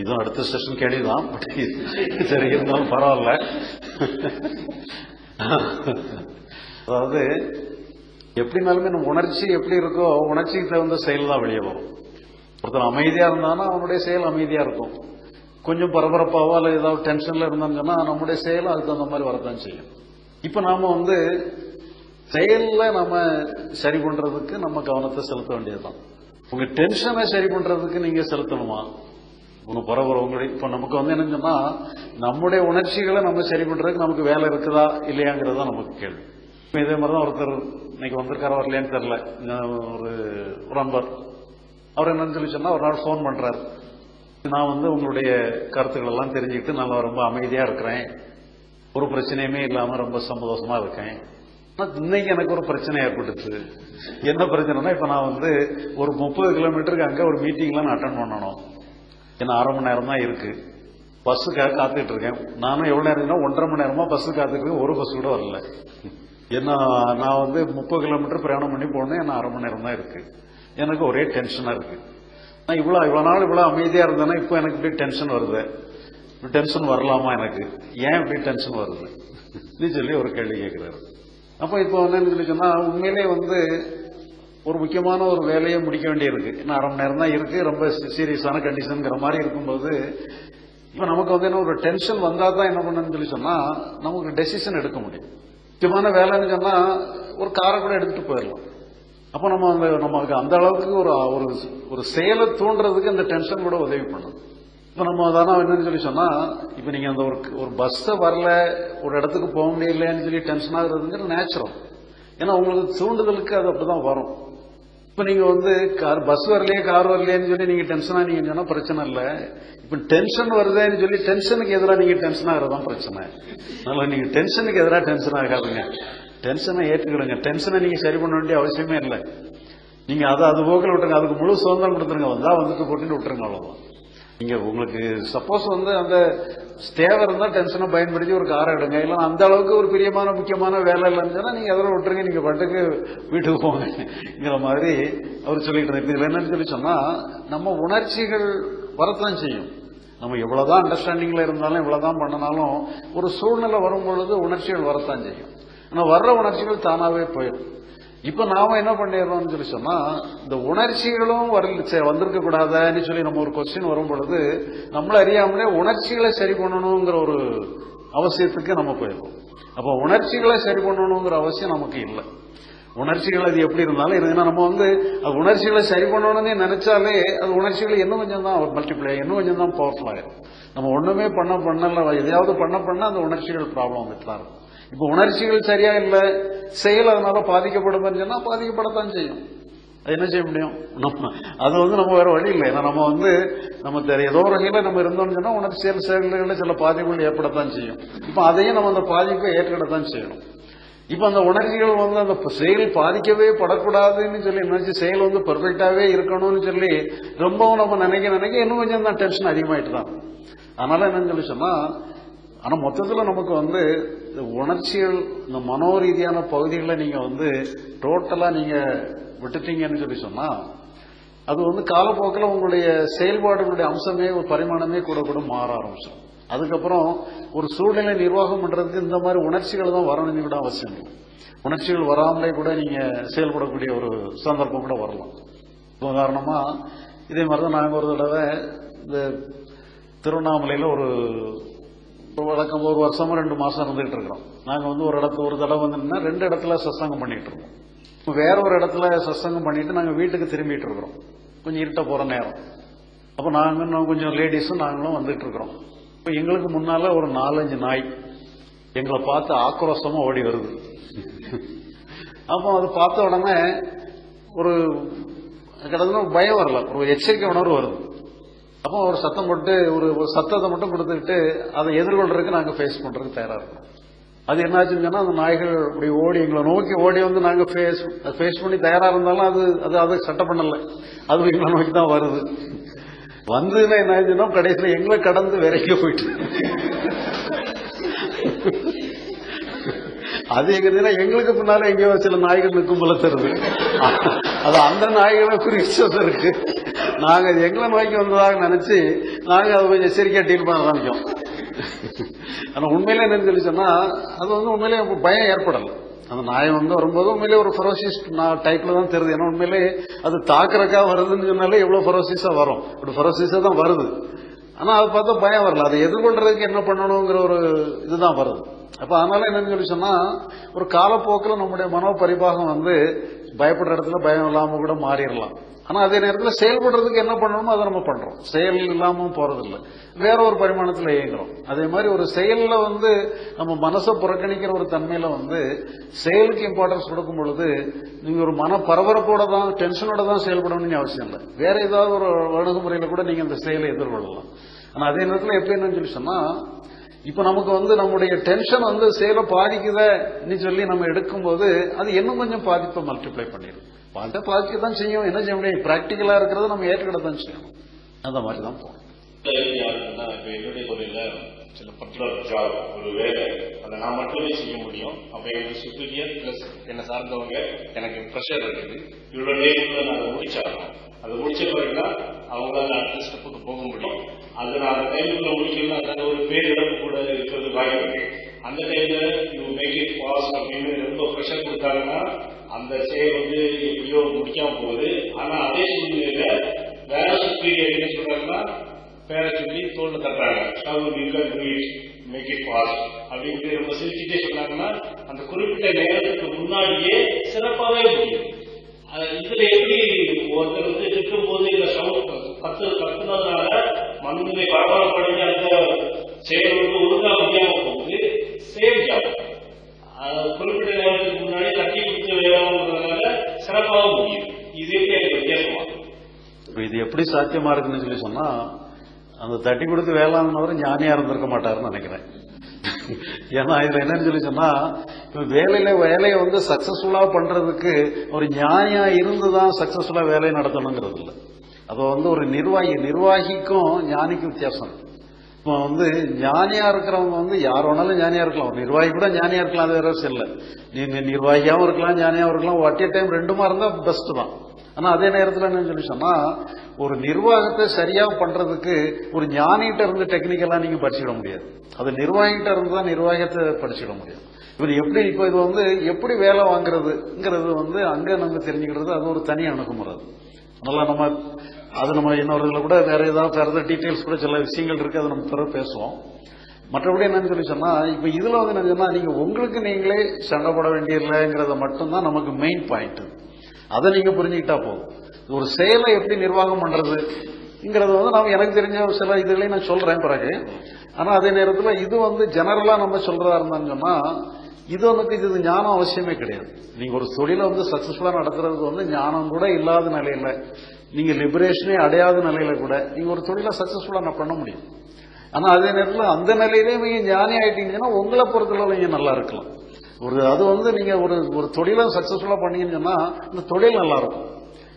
இதுவும் அடுத்த செஷன் கேள்விதான். சரி இருந்தாலும் பரவாயில்ல. அதாவது எப்படினாலுமே நம்ம உணர்ச்சி எப்படி இருக்கோ உணர்ச்சிக்கு தகுந்த செயல் தான் வெளியே வரும். ஒருத்தர் அமைதியா இருந்தானா அவனுடைய செயல் அமைதியா இருக்கும். கொஞ்சம் பரபரப்பாவோ அல்லது ஏதாவது டென்ஷன்ல இருந்தான்னு சொன்னா நம்முடைய செயலும் அதுக்கு தகுந்த மாதிரி வரத்தான் செய்யும். இப்ப நாம வந்து செயல்ல நம்ம சரி பண்றதுக்கு நம்ம கவனத்தை செலுத்த வேண்டியதுதான். உங்க டென்ஷனை சரி பண்றதுக்கு நீங்க செலுத்தணுமா? உங்க பரபரம் உங்களுடைய இப்ப நமக்கு வந்து என்னன்னு நம்முடைய உணர்ச்சிகளை நம்ம சரி பண்றதுக்கு நமக்கு வேலை இருக்குதா இல்லையாங்கிறது தான் நமக்கு கேள்வி. இதே மாதிரி தான் ஒருத்தர் இன்னைக்கு வந்திருக்காரு வரலையான்னு தெரியல. நான் ஒரு ஒரு நண்பர். அவர் என்னன்னு சொல்லி சொன்னா ஒரு நாள் ஃபோன் பண்றாரு. நான் வந்து உங்களுடைய கருத்துக்கள் எல்லாம் தெரிஞ்சுக்கிட்டு நான் ரொம்ப அமைதியா இருக்கிறேன். ஒரு பிரச்சனையுமே இல்லாம ரொம்ப சந்தோஷமா இருக்கேன். இன்னைக்கு எனக்கு ஒரு பிரச்சனை ஏற்பட்டுச்சு. என்ன பிரச்சனைனா இப்ப நான் வந்து ஒரு முப்பது கிலோமீட்டருக்கு அங்க ஒரு மீட்டிங்ல நான் அட்டன் பண்ணணும். ஏன்னா அரை மணி நேரம் தான் இருக்கு. பஸ்ஸுக்காக காத்துட்டு இருக்கேன். நானும் எவ்வளவு நேரம் ஒன்றரை மணி நேரமா பஸ் காத்துட்டு இருக்கேன் ஒரு பஸ் கூட வரல. ஏன்னா நான் வந்து முப்பது கிலோமீட்டர் பிரயாணம் பண்ணி போனேன். என்ன அரை மணி நேரம் தான் இருக்கு. எனக்கு ஒரே டென்ஷனா இருக்கு. நான் இவ்வளவு இவ்வளவு நாள் இவ்வளவு அமைதியா இருந்தேன்னா இப்போ எனக்கு இப்படி டென்ஷன் வருது. டென்ஷன் வரலாமா எனக்கு? ஏன் இப்படி டென்ஷன் வருது? நீ சொல்லி ஒரு கேள்வி கேட்கிறாரு அப்ப இப்போ என்னன்னு சொல்லி உண்மையிலே வந்து ஒரு முக்கியமான ஒரு வேலையை முடிக்க வேண்டியிருக்கு. இன்னும் அரை மணி நேரம் தான் இருக்கு ரொம்ப சீரியஸான கண்டிஷனுங்கிற மாதிரி இருக்கும்போது இப்ப நமக்கு வந்து என்ன ஒரு டென்ஷன் வந்தா தான் என்ன பண்ணணும்னு சொல்லி சொன்னா நமக்கு டெசிஷன் எடுக்க முடியும். முக்கியமான வேலைன்னு சொன்னா ஒரு காரை கூட எடுத்துட்டு போயிடலாம். அப்ப நம்ம அந்த நமக்கு அந்த அளவுக்கு ஒரு ஒரு செயலை தூண்டுறதுக்கு அந்த டென்ஷன் கூட உதவி பண்ணணும் இப்போ நம்ம அதான என்னன்னு சொல்லி சொன்னால் இப்போ நீங்கள் அந்த ஒரு ஒரு பஸ்ஸை வரல ஒரு இடத்துக்கு போக முடியலன்னு சொல்லி டென்ஷன் ஆகுறதுங்கிற நேச்சுரல் ஏன்னா உங்களுக்கு தூண்டுதலுக்கு அது அப்படிதான் வரும். இப்போ நீங்கள் வந்து கார் பஸ் வரலையே கார் வரலையேன்னு சொல்லி நீங்கள் டென்ஷனாக நீங்கள் சொன்னால் பிரச்சனை இல்லை. இப்போ டென்ஷன் வருதேன்னு சொல்லி டென்ஷனுக்கு எதிராக நீங்கள் டென்ஷன் ஆகிறதான் பிரச்சனை. அதனால நீங்கள் டென்ஷனுக்கு எதிராக டென்ஷன் ஆகாதுங்க. டென்ஷனை ஏற்றுக்கிடுங்க டென்ஷனை நீங்கள் சரி பண்ண வேண்டிய அவசியமே இல்லை. நீங்கள் அதை அது போக்கில் விட்டுருங்க. அதுக்கு முழு சுதந்திரம் கொடுத்துருங்க. வந்தால் வந்துட்டு போட்டுன்னு விட்டுருங்க அவ்வளோதான் நீங்க உங்களுக்கு சப்போஸ் வந்து அந்த ஸ்டேவர் இருந்தால் டென்ஷனை பயன்படுத்தி ஒரு காரை எடுங்க. இல்லை அந்த அளவுக்கு ஒரு பிரியமான முக்கியமான வேலை இல்லைன்னு சொன்னால் நீங்க அதெல்லாம் விட்டுருங்க நீங்க பாட்டுக்கு வீட்டுக்கு போங்கிற மாதிரி அவர் சொல்லிட்டு இருந்தார் இதுல என்னன்னு சொல்லி சொன்னா நம்ம உணர்ச்சிகள் வரத்தான் செய்யும். நம்ம எவ்வளவுதான் அண்டர்ஸ்டாண்டிங்ல இருந்தாலும் எவ்வளோதான் பண்ணினாலும் ஒரு சூழ்நிலை வரும் பொழுது உணர்ச்சிகள் வரத்தான் செய்யும். ஆனா வர்ற உணர்ச்சிகள் தானாவே போயிடும். இப்ப நாம என்ன பண்ணிடுறோம்னு சொல்லி சொன்னா இந்த உணர்ச்சிகளும் வரல வந்திருக்க கூடாதுன்னு சொல்லி நம்ம ஒரு கொஸ்டின் வரும் பொழுது நம்மள அறியாமலே உணர்ச்சிகளை சரி பண்ணணுங்கிற ஒரு அவசியத்துக்கு நம்ம போயிடுவோம் அப்ப உணர்ச்சிகளை சரி பண்ணணுங்கிற அவசியம் நமக்கு இல்லை. உணர்ச்சிகள் அது எப்படி இருந்தாலும் இருந்ததுன்னா நம்ம வந்து அது உணர்ச்சிகளை சரி பண்ணணும்னு நினைச்சாலே அது உணர்ச்சிகள் இன்னும் கொஞ்சம் தான் மல்டிப்ளை இன்னும் கொஞ்சம் தான் பவர்ஃபுல் ஆயிரும். நம்ம ஒண்ணுமே பண்ண பண்ணல எதையாவது பண்ண பண்ண அந்த உணர்ச்சிகள் ப்ராப்ளம் வந்துட்டு தான் இருக்கும். இப்ப உணர்ச்சிகள் சரியா இல்லை செயல் அதனால பாதிக்கப்படும் சொன்னா பாதிக்கப்படத்தான் செய்யும். அது என்ன செய்ய முடியும்? நம்ம அது வந்து நம்ம வேற வழி இல்லை. ஏன்னா நம்ம வந்து நம்ம ஏதோ ஒரு வகையில நம்ம இருந்தோம்னு சொன்னா உணர்ச்சி செயல்களில் சில பாதிப்புகள் ஏற்படத்தான் செய்யும். இப்ப அதையும் நம்ம அந்த பாதிப்பை ஏற்றுக்கிடத்தான் செய்யணும். இப்ப அந்த உணர்ச்சிகள் வந்து அந்த செயல் பாதிக்கவே படக்கூடாதுன்னு சொல்லி நினைச்சு செயல் வந்து பெர்ஃபெக்டாவே இருக்கணும்னு சொல்லி ரொம்பவும் நம்ம நினைக்க நினைக்க இன்னும் கொஞ்சம் தான் டென்ஷன் அதிகமாயிட்டு தான் அதனால என்னன்னு சொல்லி சொன்னா ஆனா மொத்தத்துல நமக்கு வந்து இந்த உணர்ச்சிகள் இந்த மனோரீதியான பகுதிகளை நீங்க வந்து டோட்டலா நீங்க விட்டுட்டீங்கன்னு சொல்லி சொன்னா அது வந்து காலப்போக்கில் உங்களுடைய செயல்பாடுகளுடைய அம்சமே ஒரு பரிமாணமே கூட கூட மாற ஆரம்பிச்சிடும். அதுக்கப்புறம் ஒரு சூழ்நிலை நிர்வாகம் பண்றதுக்கு இந்த மாதிரி உணர்ச்சிகள் தான் வரணும்னு கூட அவசியம் இல்லை உணர்ச்சிகள் வராமலே கூட நீங்க செயல்படக்கூடிய ஒரு சந்தர்ப்பம் கூட வரலாம். உதாரணமாக உதாரணமா இதே மாதிரி தான் நாங்கள் ஒரு தடவை இந்த திருவண்ணாமலையில் ஒரு வழக்கம் ஒரு வருஷமா ரெண்டு மாசம் இருந்துகிட்டு இருக்கிறோம். நாங்க வந்து ஒரு இடத்துல ஒரு தடவை வந்து ரெண்டு இடத்துல சத்சங்கம் பண்ணிட்டு இருக்கோம். வேற ஒரு இடத்துல சத்சங்கம் பண்ணிட்டு நாங்க வீட்டுக்கு திரும்பிட்டு இருக்கிறோம். கொஞ்சம் இருட்ட போற நேரம். அப்ப நாங்க இன்னும் கொஞ்சம் லேடிஸும் நாங்களும் வந்துட்டு இருக்கிறோம். இப்ப எங்களுக்கு முன்னால ஒரு நாலஞ்சு நாய். எங்களை பார்த்து ஆக்ரோஷமா ஓடி வருது. அப்போ அது பார்த்த உடனே ஒரு கிட்டத்தட்ட பயம் வரல. ஒரு எச்சரிக்கை உணர்வு வருது. அப்போ ஒரு சத்தம் போட்டு ஒரு ஒரு சத்தத்தை மட்டும் கொடுத்துக்கிட்டு அதை எதிர்கொள்றதுக்கு நாங்கள் ஃபேஸ் பண்ணுறதுக்கு தயாராக இருக்கோம். அது என்னாச்சுன்னு அந்த நாய்கள் இப்படி ஓடி எங்களை நோக்கி ஓடி வந்து நாங்கள் ஃபேஸ் ஃபேஸ் பண்ணி தயாராக இருந்தாலும் அது அது அதை சட்டம் பண்ணலை. அது எங்களை நோக்கி தான் வருது. வந்ததுன்னா என்ன ஆச்சுன்னா கடைசியில் எங்களை கடந்து விரைக்க போயிட்டு. அது எங்கன்னா எங்களுக்கு பின்னால எங்கேயோ சில நாய்கள் நிற்கும் போல தருது அது அந்த நாய்களை குறிச்சது இருக்கு. நாங்கள் அது எங்களை நோக்கி வந்ததாக நினச்சி நாங்கள் அதை கொஞ்சம் எச்சரிக்கையாக டீல் பண்ண ஆரம்பிக்கும் ஆனால் உண்மையிலே என்னன்னு சொல்லி சொன்னால் அது வந்து உண்மையிலே பயம் ஏற்படலை. அந்த நாய் வந்து வரும்போது உண்மையிலே ஒரு ஃபெரோசியஸ் டைப்ல தான் தெரியுது. ஏன்னா உண்மையிலே அது தாக்குறக்கா வருதுன்னு சொன்னாலே எவ்வளோ ஃபெரோசியஸா வரும். இப்படி ஃபெரோசியஸா தான் வருது. ஆனால் அதை பார்த்தா பயம் வரல. அதை எதிர்கொள்றதுக்கு என்ன பண்ணணுங்கிற ஒரு இதுதான் வருது. அப்ப அதனால என்னன்னு சொல்லி சொன்னா ஒரு காலப்போக்கில் நம்முடைய மனோ பரிபாகம் வந்து பயப்படுற இடத்துல பயம் இல்லாம கூட மாறிடலாம். ஆனா அதே நேரத்தில் செயல்படுறதுக்கு என்ன பண்ணணுமோ அதை நம்ம பண்றோம். செயல் இல்லாம போறதில்லை. வேற ஒரு பரிமாணத்துல இயங்குறோம். அதே மாதிரி ஒரு செயல்ல வந்து நம்ம மனசை புறக்கணிக்கிற ஒரு தன்மையில வந்து செயலுக்கு இம்பார்ட்டன்ஸ் கொடுக்கும் பொழுது நீங்க ஒரு மன பரபரப்போட தான் டென்ஷனோட தான் செயல்படணும்னு அவசியம் இல்லை. வேற ஏதாவது ஒரு அணுகுமுறையில கூட நீங்க அந்த செயலை எதிர்கொள்ளலாம். ஆனா அதே நேரத்தில் எப்படி என்னன்னு சொல்லி சொன்னா இப்ப நமக்கு வந்து நம்முடைய டென்ஷன் வந்து செயலை பாதிக்குதுன்னு சொல்லி நம்ம எடுக்கும்போது அது இன்னும் கொஞ்சம் பாதிப்பை மல்டிப்ளை பண்ணிடும் பாதிப்பை பாதிக்க தான் செய்யும். என்ன செய்ய முடியும்? பிராக்டிக்கலா இருக்கிறத நம்ம ஏற்றுக்கிட தான் செய்யணும். அந்த மாதிரி தான் போகணும். என்னுடைய சில பர்டிகுலர் ஜாப் ஒரு வேலை அதை நான் மட்டுமே செய்ய முடியும். அப்ப எனக்கு சுப்பீரியர் பிளஸ் என்னை சார்ந்தவங்க எனக்கு ப்ரெஷர் இருக்குது. இவ்வளவு நேரத்தில் நான் அதை முடிச்சாகணும். அதை முடிச்ச பிறகுதான் அவங்களால அடுத்த ஸ்டெப்புக்கு போக முடியும். அது அந்த டைமுக்குள்ள முடிக்கணும்னா அதான ஒரு பேரிழப்பு கூட இருக்கிறது வாய்ப்பு இருக்கு அந்த டைம்ல யூ மேக் இட் ஃபாஸ்ட் அப்படின்னு ரொம்ப ப்ரெஷர் கொடுத்தாங்கன்னா அந்த செயல் வந்து எப்படியோ முடிக்காம போகுது. ஆனா அதே சூழ்நிலையில வேற சுப்பீரியர் என்ன சொல்றாங்கன்னா பேரை சொல்லி தோல்ல தட்டுறாங்க. So you can do make it fast அப்படின்ட்டு ரொம்ப சிரிச்சுட்டே சொன்னாங்கன்னா அந்த குறிப்பிட்ட நேரத்துக்கு முன்னாடியே சிறப்பாகவே முடியும். அது இதுல எப்படி ஒருத்தர் வந்து திட்டும் போது இந்த சவுண்ட் கத்து கத்துனதுனால மண்ணிலை பரபரப்படைஞ்சு அந்த செயல் வந்து ஒழுங்கா முடியாம போகுது சேம் ஜாப் குறிப்பிட்ட நேரத்துக்கு முன்னாடி தட்டி கொடுத்து வேணுங்கிறதுனால சிறப்பாக முடியும். இது எப்படி எனக்கு வித்தியாசமா. இப்ப இது எப்படி சாத்தியமா இருக்குன்னு சொல்லி சொன்னா அந்த தட்டி கொடுத்து வேளாண்மைவர் ஞானியா இருந்திருக்க மாட்டாருன்னு நினைக்கிறேன். ஏன்னா இதுல என்னன்னு சொல்லி சொன்னா இப்ப வேலையில வேலையை வந்து சக்சஸ்ஃபுல்லா பண்றதுக்கு ஒரு ஞானியா இருந்துதான் சக்சஸ்ஃபுல்லா வேலையை நடத்தணுங்கிறது இல்லை. அது வந்து ஒரு நிர்வாகி நிர்வாகிக்கும் ஞானிக்கும் வித்தியாசம். இப்போ வந்து ஞானியா இருக்கிறவங்க வந்து யார் வேணாலும் ஞானியா இருக்கலாம். ஒரு நிர்வாகி கூட ஞானியா இருக்கலாம் அது வேற விஷயம் இல்லை. நீங்க நிர்வாகியாவும் இருக்கலாம் ஞானியாவும் இருக்கலாம். அட் ஏ டைம் ரெண்டுமா இருந்தா பெஸ்ட் தான். ஆனா அதே நேரத்தில் என்ன சொல்லி சொன்னா ஒரு நிர்வாகத்தை சரியா பண்றதுக்கு ஒரு ஞானிகிட்ட இருந்து டெக்னிக்கலா நீங்க படிச்சுட முடியாது. அது நிர்வாகிகிட்ட இருந்து தான் நிர்வாகத்தை படிச்சுட முடியும். இவர் எப்படி இப்போ இது வந்து எப்படி வேலை வாங்குறதுங்கிறது வந்து அங்க நம்ம தெரிஞ்சுக்கிறது அது ஒரு தனி அணுகுமுறை. அதனால நம்ம அது நம்ம இன்னொரு கூட வேற ஏதாவது வேற டீட்டெயில்ஸ் கூட சில விஷயங்கள் இருக்குது அதை நம்ம பிறகு பேசுவோம். மற்றபடி என்னன்னு சொல்லி சொன்னால் இப்போ இதில் வந்து என்ன சொன்னால் நீங்கள் உங்களுக்கு நீங்களே சண்டை போட வேண்டியதில்லைங்கிறத மட்டும்தான் நமக்கு மெயின் பாயிண்ட் அதை நீங்கள் புரிஞ்சுக்கிட்டா போதும். ஒரு செயலை எப்படி நிர்வாகம் பண்றதுங்கிறது வந்து நம்ம எனக்கு தெரிஞ்ச சில இதுகளையும் நான் சொல்கிறேன் பிறகு. ஆனால் அதே நேரத்தில் இது வந்து ஜெனரலாக நம்ம சொல்கிறதா இருந்தாங்கன்னா இது வந்து இது ஞானம் அவசியமே கிடையாது. நீங்க ஒரு தொழிலை வந்து சக்சஸ்ஃபுல்லா நடத்துறது வந்து ஞானம் கூட இல்லாத நிலையில நீங்க லிபரேஷனே அடையாத நிலையில கூட நீங்க ஒரு தொழிலை சக்சஸ்ஃபுல்லா நான் பண்ண முடியும். ஆனா அதே நேரத்தில் அந்த நிலையிலே நீங்க ஞானி ஆயிட்டீங்கன்னா உங்களை பொறுத்தளவு நீங்க நல்லா இருக்கலாம். ஒரு அது வந்து நீங்க ஒரு ஒரு தொழிலை சக்சஸ்ஃபுல்லா பண்ணீங்கன்னு சொன்னா தொழில் நல்லா இருக்கும்.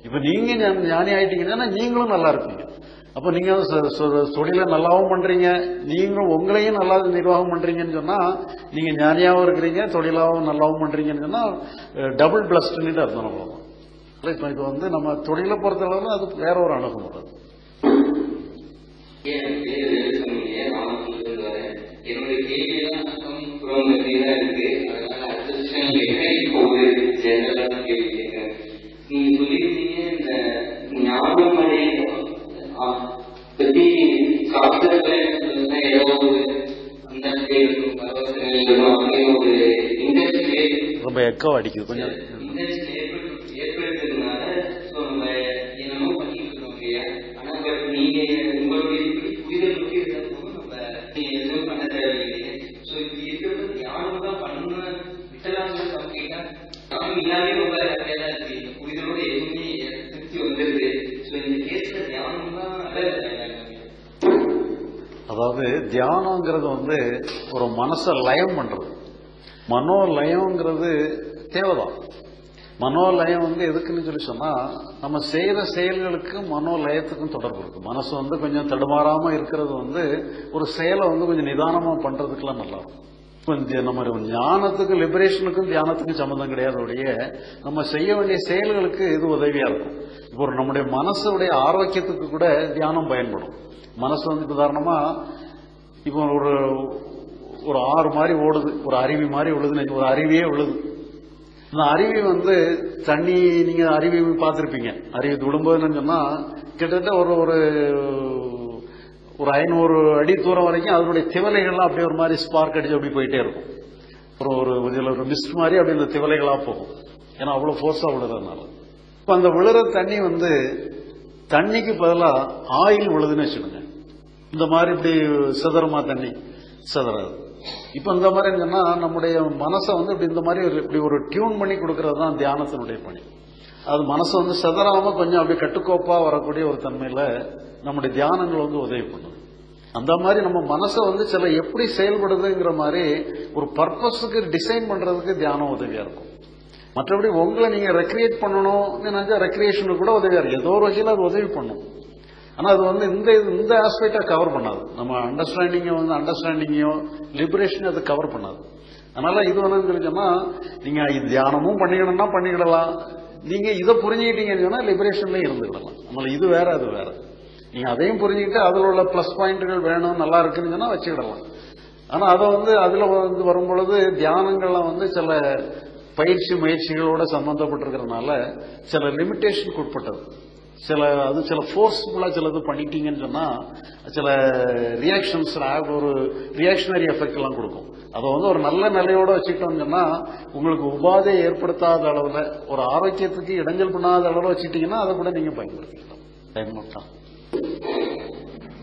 இப்ப நீங்க ஞானி ஆயிட்டீங்கன்னா நீங்களும் நல்லா இருப்பீங்க. அப்ப நீங்க ச- தொழிலை நல்லாவும் பண்றீங்க நீங்களும் உங்களையும் நல்லா நிர்வாகம் பண்றீங்கன்னு சொன்னா நீங்க ஞானியாவும் இருக்கிறீங்க தொழிலாவும் நல்லாவும் பண்றீங்கன்னு சொன்னா டபுள் பிளஸ்ட்னு அர்த்தம் அவ்வளவுதான் இப்ப இது வந்து நம்ம தொழிலை பொறுத்தளவுல அது வேற ஒரு அணுகுமுறை. ஞானம் தான் அல்ல அதாவது தியானங்கிறது வந்து ஒரு மனசை லயம் பண்றது. மனோ லயம்ங்கிறது தேவைதான். மனோலயம் வந்து எதுக்குன்னு சொல்லி சொன்னா நம்ம செய்யற செயல்களுக்கும் மனோலயத்துக்கும் தொடர்பு இருக்கு. மனசு வந்து கொஞ்சம் தடுமாறாம இருக்கிறது வந்து ஒரு செயலை வந்து கொஞ்சம் நிதானமா பண்றதுக்கெல்லாம் நல்லா கொஞ்சம் நம்ம ஞானத்துக்கும் லிபரேஷனுக்கும் தியானத்துக்கும் சம்மந்தம் கிடையாது ஒழிய நம்ம செய்ய வேண்டிய செயல்களுக்கு இது உதவியா இருக்கும். இப்போ ஒரு நம்முடைய மனசுடைய ஆரோக்கியத்துக்கு கூட தியானம் பயன்படும். மனசு வந்து உதாரணமா இப்போ ஒரு ஒரு ஆறு மாதிரி ஓடுது ஒரு அருவி மாதிரி விழுதுன்னு ஒரு அருவியே விழுது. இந்த அருவி வந்து தண்ணி நீங்க அருவி பார்த்துருப்பீங்க. அருவி விழும்போதுன்னு சொன்னா கிட்டத்தட்ட ஒரு ஒரு ஒரு ஐநூறு அடி தூரம் வரைக்கும் அதனுடைய திவலைகள்லாம் அப்படியே ஒரு மாதிரி ஸ்பார்க் அடிச்சு அப்படி போயிட்டே இருக்கும். அப்புறம் ஒரு இதில் ஒரு மிஸ்ட் மாதிரி அப்படி இந்த திவலைகளாக போகும். ஏன்னா அவ்வளோ ஃபோர்ஸாக விழுறதுனால. இப்போ அந்த விழுற தண்ணி வந்து தண்ணிக்கு பதிலாக ஆயில் விழுதுன்னு வச்சுக்கோங்க. இந்த மாதிரி இப்படி சிதறமா தண்ணி சிதறாது. இப்போ இந்த மாதிரி என்னன்னா நம்முடைய மனசை வந்து இப்படி இந்த மாதிரி ஒரு- இப்படி ஒரு டியூன் பண்ணி கொடுக்கறது தான் தியானத்தினுடைய பணி. அது மனசு வந்து செதறாம கொஞ்சம் அப்படி கட்டுக்கோப்பா வரக்கூடிய ஒரு தன்மையில நம்முடைய தியானங்கள் வந்து உதவி பண்ணுது. அந்த மாதிரி நம்ம மனசை வந்து சில எப்படி செயல்படுதுங்கிற மாதிரி ஒரு பர்பஸுக்கு டிசைன் பண்றதுக்கு தியானம் உதவியா இருக்கும். மற்றபடி உங்களை நீங்க ரெக்ரியேட் பண்ணணும் நினைச்சா ரெக்ரியேஷனுக்கு கூட உதவியா இருக்கும். ஏதோ ஒரு வகையில் அது உதவி பண்ணும். ஆனால் அது வந்து இந்த இது- இந்த ஆஸ்பெக்டை கவர் பண்ணாது. நம்ம அண்டர்ஸ்டாண்டிங்கை வந்து அண்டர்ஸ்டாண்டிங்கையோ லிபரேஷனையும் அது கவர் பண்ணாது. அதனால இது வந்து தெரிஞ்சோம்னா நீங்க தியானமும் பண்ணிக்கணும்னா பண்ணிக்கிடலாம். நீங்க இதை புரிஞ்சுக்கிட்டீங்கன்னு சொன்னா லிபரேஷன்ல இருந்துக்கிடலாம். அதனால இது வேற அது வேற. நீங்க அதையும் புரிஞ்சுக்கிட்டு அதுல உள்ள பிளஸ் பாயிண்ட்கள் வேணும் நல்லா இருக்குன்னு சொன்னா வச்சுக்கிடலாம். ஆனா அதை வந்து அதுல வந்து வரும்பொழுது தியானங்கள்லாம் வந்து சில பயிற்சி முயற்சிகளோட சம்பந்தப்பட்டிருக்கிறதுனால சில லிமிட்டேஷனுக்கு உட்பட்டது. சில அது சில ஃபோர்ஸ்ஃபுல்லாக சில இது பண்ணிட்டீங்கன்னு சொன்னால் சில ரியாக்ஷன்ஸ் ஒரு ரியாக்ஷனரி எஃபெக்ட்லாம் கொடுக்கும். அதை வந்து ஒரு நல்ல நிலையோடு வச்சுக்கிட்டோம்னு சொன்னால் உங்களுக்கு உபாதையை ஏற்படுத்தாத அளவில் ஒரு ஆரோக்கியத்துக்கு இடைஞ்சல் பண்ணாத அளவில் வச்சுட்டீங்கன்னா அதை கூட நீங்கள் பயன்படுத்திக்கலாம். டைம் மட்டும்